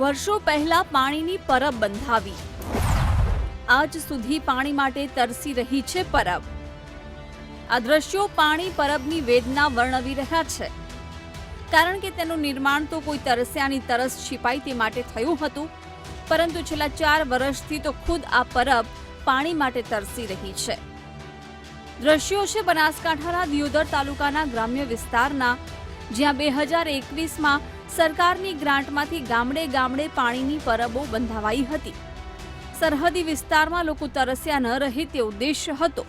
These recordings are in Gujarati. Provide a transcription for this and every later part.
વર્ષો પહેલા પાણીની પરબ બંધાવી. આજ સુધી પાણી માટે તરસી રહી છે પરબ. આ દ્રશ્યો પાણી પરબની વેદના વર્ણવી રહ્યા છે. કારણ કે તેનું નિર્માણ તો કોઈ તરસ્યાની તરસ છીપાય તે માટે થયું હતું, પરંતુ છેલ્લા ચાર વર્ષથી તો ખુદ આ પરબ પાણી માટે તરસી રહી છે. દ્રશ્યો છે બનાસકાંઠાના દિયોદર તાલુકાના ગ્રામ્ય વિસ્તારના જ્યાં બે હજાર એકવીસમાં સરકારની ગ્રાન્ટમાંથી ગામડે ગામડે પાણીની પરબો બંધાવાઈ હતી. સરહદી વિસ્તારમાં લોકો તરસ્યા ન રહે તે ઉદ્દેશ હતો.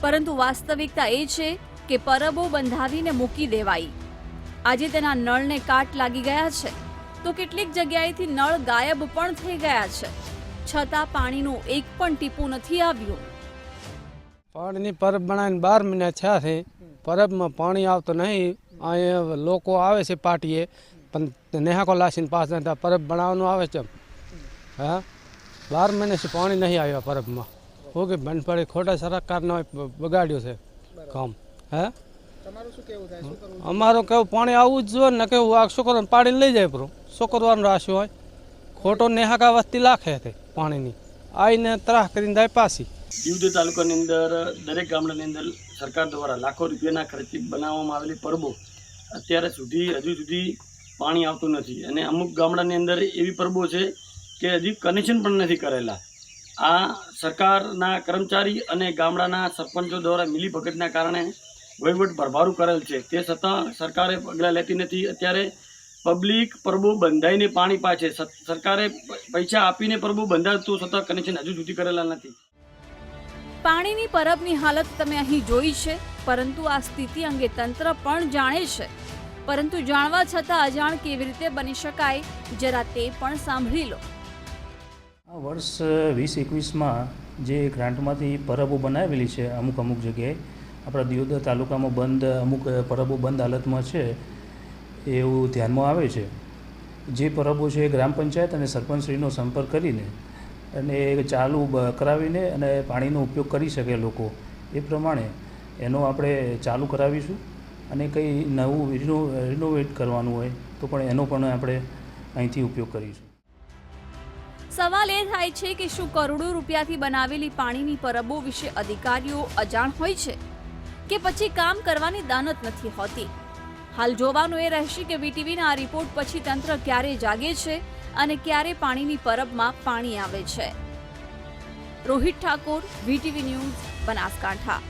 પરંતુ વાસ્તવિકતા એ છે કે પરબો બંધાવીને મૂકી દેવાઈ. આજે તેના નળને કાટ લાગી ગયા છે. તો કેટલીક જગ્યાએથી નળ ગાયબ પણ થઈ ગયા છે. છતાં પાણીનું એક પણ ટીપું નથી આવ્યું. પાણીની પરબ બનાવીને બાર મહિના થયા છે. પરબમાં પાણી આવતું નહીં. અહીંયા લોકો આવે છે પાર્ટીએ પણ નેહાકો લાસીને પાસ નથી પરબ બનાવવાનું આવે છે હા? બાર મહિનાથી પાણી નહીં આવ્યા પરબમાં. હું કે બનપડી ખોટા સરકારનો બગાડ્યું છે કામ. હે? અમારું કેવું પાણી આવવું જ જોઈએ ને કેવું આ છોકરો પાડીને લઈ જાય પરો છોકરવાનું કરવાનું રાખ્યું હોય? ખોટો નેહાકા વસ્તી લાખે છે પાણીની. આવીને ત્રાહ કરીને જાય પાછી. દીવદર તાલુકાની અંદર દરેક ગામડાની અંદર સરકાર દ્વારા લાખો રૂપિયાના ખર્ચે બનાવવામાં આવેલી પરબો અત્યારે સુધી, હજુ સુધી પાણી આવતું નથી. અને અમુક ગામડાની અંદર એવી પરબો છે કે હજી કનેક્શન પણ નથી કરેલા. આ સરકારના કર્મચારી અને ગામડાના સરપંચો દ્વારા મિલીભગતના કારણે વહીવટ ભરભારું કરેલ છે. તે છતાં સરકારે પગલાં લેતી નથી. અત્યારે પબ્લિક પરબો બંધાઈને પાણી પાછે. સરકારે પૈસા આપીને પરબો બંધાવતું છતાં કનેક્શન હજુ સુધી કરેલા નથી. પાણીની પરબની હાલત તમે અહીં જોઈ છે, પરંતુ આ સ્થિતિ અંગે તંત્ર પણ જાણે છે. પરંતુ જાણવા છતાં અજાણ કેવી રીતે બની શકાય, જરા તે પણ સાંભળી લો. આ વર્ષ વીસ એકવીસમાં જે ગ્રાન્ટમાંથી પરબો બનાવેલી છે, અમુક અમુક જગ્યાએ, આપણા દિયોદર તાલુકામાં બંધ, અમુક પરબો બંધ હાલતમાં છે, એવું ધ્યાનમાં આવે છે. જે પરબો છે ગ્રામ પંચાયત અને સરપંચશ્રીનો સંપર્ક કરીને અને ચાલુ કરાવીને અને પાણીનો ઉપયોગ કરી શકે લોકો. એ પ્રમાણે એનો આપણે ચાલુ કરાવીશું અને કંઈ નવું રિનો, રિનોવેટ કરવાનું હોય તો પણ એનો પણ આપણે અહીંથી ઉપયોગ કરીશું. સવાલ એ થાય છે કે શું કરોડો રૂપિયાથી બનાવેલી પાણીની પરબો વિશે અધિકારીઓ અજાણ હોય છે? કે પછી કામ કરવાની દાનત નથી હોતી? હાલ જોવાનું એ રહેશે કે વીટીવીના આ રિપોર્ટ પછી તંત્ર ક્યારે જાગે છે? અને ક્યારે પાણીની પરબમાં પાણી આવે છે. Rohit Thakor VTV news Banaskantha.